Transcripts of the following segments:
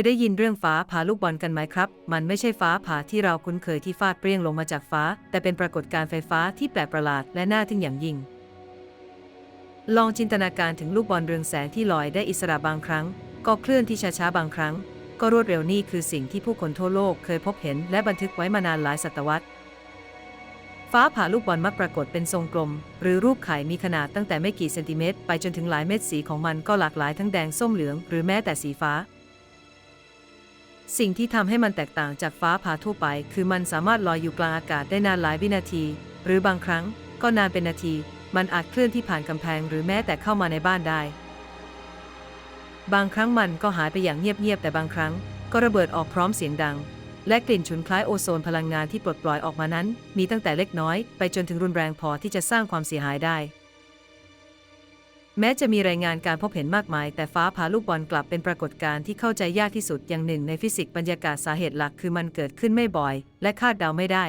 ยได้ยินเรื่องฟ้าผ่าลูกบอลกันไหมครับ มันไม่ใช่ฟ้าผ่าที่เราคุ้นเคยที่ฟาดเปรี้ยงลงมาจากฟ้า แต่เป็นปรากฏการณ์ไฟฟ้าที่แปลกประหลาดและน่าทึ่งอย่างยิ่ง ลองจินตนาการถึงลูกบอลเรืองแสงที่ลอยได้อิสระบางครั้ง ก็เคลื่อนที่ช้าๆบางครั้ง ก็รวดเร็วนี่คือสิ่งที่ผู้คนทั่วโลกเคยพบเห็นและบันทึกไว้มานานหลายศตวรรษ ฟ้าผ่าลูกบอลมักปรากฏเป็นทรงกลม หรือรูปไข่มีขนาดตั้งแต่ไม่กี่เซนติเมตรไปจนถึงหลายเม็ดสีของมันก็หลากหลายทั้งแดงส้มเหลือง หรือแม้แต่สีฟ้า สิ่งที่ทำให้มันแตกต่างจากฟ้าผ่าทั่วไป คือมันสามารถลอยอยู่กลางอากาศได้นานหลายวินาที หรือบางครั้งก็นานเป็นนาที มันอาจเคลื่อนที่ผ่านกำแพงหรือแม้แต่เข้ามาในบ้านได้ บางครั้งมันก็หายไปอย่างเงียบๆแต่บางครั้ง ก็ระเบิดออกพร้อมเสียงดัง และกลิ่นฉุนคล้ายโอโซนพลังงานที่ปลดปล่อยออกมานั้น มีตั้งแต่เล็กน้อย ไปจนถึงรุนแรงพอที่จะสร้างความเสียหายได้ แม้จะมีรายงานการพบเห็นมากมาย แต่ฟ้าผ่าลูกบอลกลับเป็นปรากฏการณ์ที่เข้าใจยากที่สุดอย่างหนึ่งในฟิสิกส์บรรยากาศสาเหตุหลักคือมันเกิดขึ้นไม่บ่อย และคาดเดาไม่ได้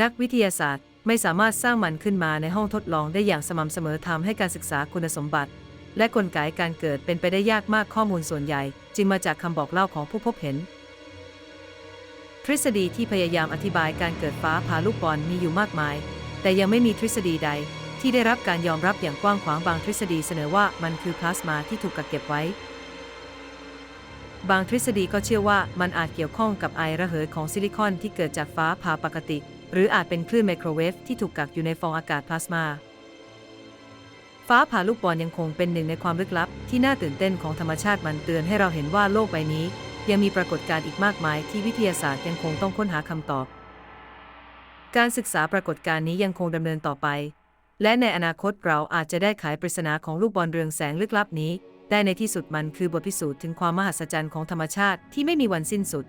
นักวิทยาศาสตร์ไม่สามารถสร้างมันขึ้นมาในห้องทดลองได้อย่างสม่ำเสมอทำให้การศึกษาคุณสมบัติ และกลไกการเกิดเป็นไปได้ยากมากข้อมูลส่วนใหญ่ จึงมาจากคำบอกเล่าของผู้พบเห็น ทฤษฎีที่พยายามอธิบายการเกิดฟ้าผ่าลูกบอลมีอยู่มากมาย แต่ยังไม่มีทฤษฎีใด ที่ได้รับการยอมรับอย่างกว้างขวางบางทฤษฎีเสนอว่ามันคือพลาสมาที่ถูกกักเก็บไว้ บางทฤษฎีก็เชื่อว่ามันอาจเกี่ยวข้องกับไอระเหยของซิลิคอนที่เกิดจากฟ้าผ่าปกติ หรืออาจเป็นคลื่นไมโครเวฟที่ถูกกักอยู่ในฟองอากาศพลาสมาฟ้าผ่าลูกบอลยังคงเป็นหนึ่งในความลึกลับ ที่น่าตื่นเต้นของธรรมชาติมันเตือนให้เราเห็นว่าโลกใบนี้ ยังมีปรากฏการณ์อีกมากมายที่วิทยาศาสตร์ยังคงต้องค้นหาคำตอบ การศึกษาปรากฏการณ์นี้ยังคงดำเนินต่อไป และในอนาคตเราอาจจะได้ไขปริศนาของลูกบอลเรืองแสงลึกลับนี้ ได้ในที่สุดมันคือบทพิสูจน์ถึงความมหัศจรรย์ของธรรมชาติที่ไม่มีวันสิ้นสุด